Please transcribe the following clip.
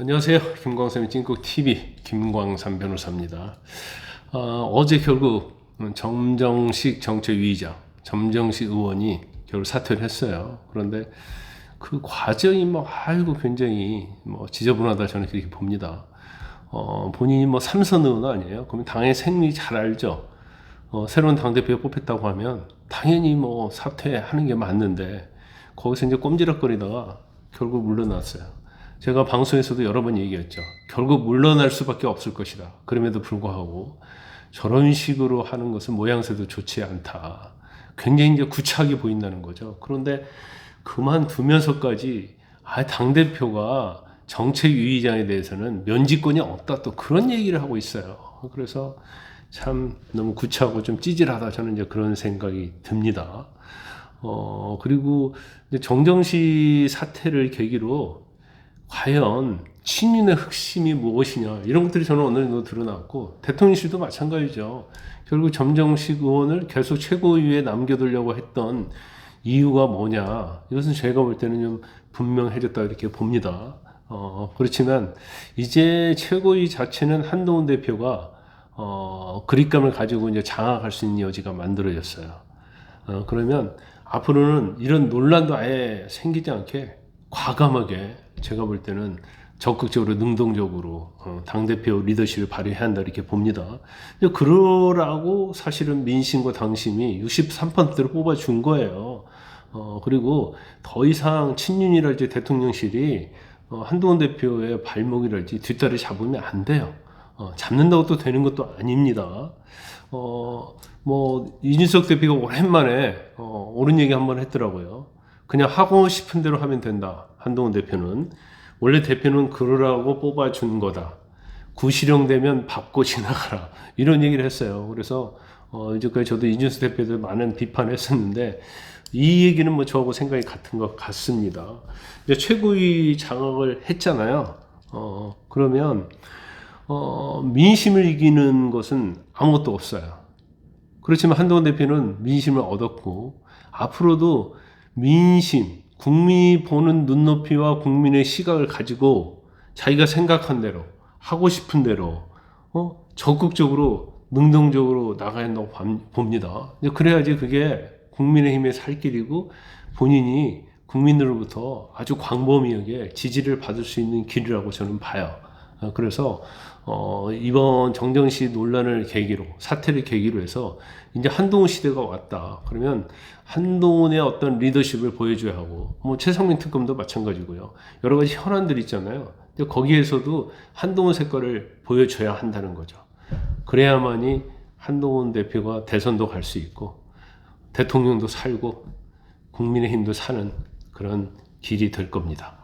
안녕하세요. 김광삼의 찐국 TV 김광삼 변호사입니다. 어, 제 결국 정정식 정책위의장, 정정식 의원이 결국 사퇴를 했어요. 그런데 그 과정이 뭐 아이고 굉장히 뭐 지저분하다 저는 그렇게 봅니다. 어, 본인이 뭐 삼선 의원 아니에요. 그러면 당의 생리 잘 알죠. 어, 새로운 당 대표 뽑혔다고 하면 당연히 뭐 사퇴하는 게 맞는데 거기서 이제 꼼지락거리다가 결국 물러났어요. 제가 방송에서도 여러 번 얘기했죠. 결국 물러날 수밖에 없을 것이다. 그럼에도 불구하고 저런 식으로 하는 것은 모양새도 좋지 않다. 굉장히 이제 구차하게 보인다는 거죠. 그런데 그만두면서까지 아, 당대표가 정책위의장에 대해서는 면직권이 없다. 또 그런 얘기를 하고 있어요. 그래서 참 너무 구차하고 좀 찌질하다. 저는 이제 그런 생각이 듭니다. 어, 그리고 정정시 사태를 계기로 과연 친윤의核심이 무엇이냐 이런 것들이 저는 정도 드러났고 대통령실도 마찬가지죠. 결국 점정식 의원을 계속 최고위에 남겨두려고 했던 이유가 뭐냐 이것은 제가 볼 때는 좀 분명해졌다 이렇게 봅니다. 어, 그렇지만 이제 최고위 자체는 한동훈 대표가 어, 그립감을 가지고 이제 장악할 수 있는 여지가 만들어졌어요. 어, 그러면 앞으로는 이런 논란도 아예 생기지 않게 과감하게 제가 볼 때는 적극적으로 능동적으로 어, 당대표 리더십을 발휘해야 한다 이렇게 봅니다. 그러라고 사실은 민심과 당심이 63%를 뽑아준 거예요. 어, 그리고 더 이상 친윤이랄지 대통령실이 어, 한동훈 대표의 발목이랄지 뒷다리 잡으면 안 돼요. 어, 잡는다고 또 되는 것도 아닙니다. 어, 뭐, 이준석 대표가 오랜만에, 어, 옳은 얘기 한번 했더라고요. 그냥 하고 싶은 대로 하면 된다. 한동훈 대표는. 원래 대표는 그러라고 뽑아준 거다. 구시령되면 밟고 지나가라. 이런 얘기를 했어요. 그래서, 어, 이제까지 저도 이준석 대표도 많은 비판했었는데, 이 얘기는 뭐 저하고 생각이 같은 것 같습니다. 이제 최고위 장악을 했잖아요. 어, 그러면, 어, 민심을 이기는 것은 아무것도 없어요. 그렇지만 한동훈 대표는 민심을 얻었고, 앞으로도 민심, 국민이 보는 눈높이와 국민의 시각을 가지고 자기가 생각한 대로, 하고 싶은 대로, 어, 적극적으로, 능동적으로 나가야 한다고 봅니다. 그래야지 그게 국민의힘의 살 길이고 본인이 국민들로부터 아주 광범위하게 지지를 받을 수 있는 길이라고 저는 봐요. 어, 그래서 어, 이번 정정시 논란을 계기로 사태를 계기로 해서 이제 한동훈 시대가 왔다. 그러면 한동훈의 어떤 리더십을 보여줘야 하고 뭐 최상민 특검도 마찬가지고요. 여러 가지 현안들 있잖아요. 근데 거기에서도 한동훈 색깔을 보여줘야 한다는 거죠. 그래야만이 한동훈 대표가 대선도 갈 수 있고 대통령도 살고 국민의힘도 사는 그런 길이 될 겁니다.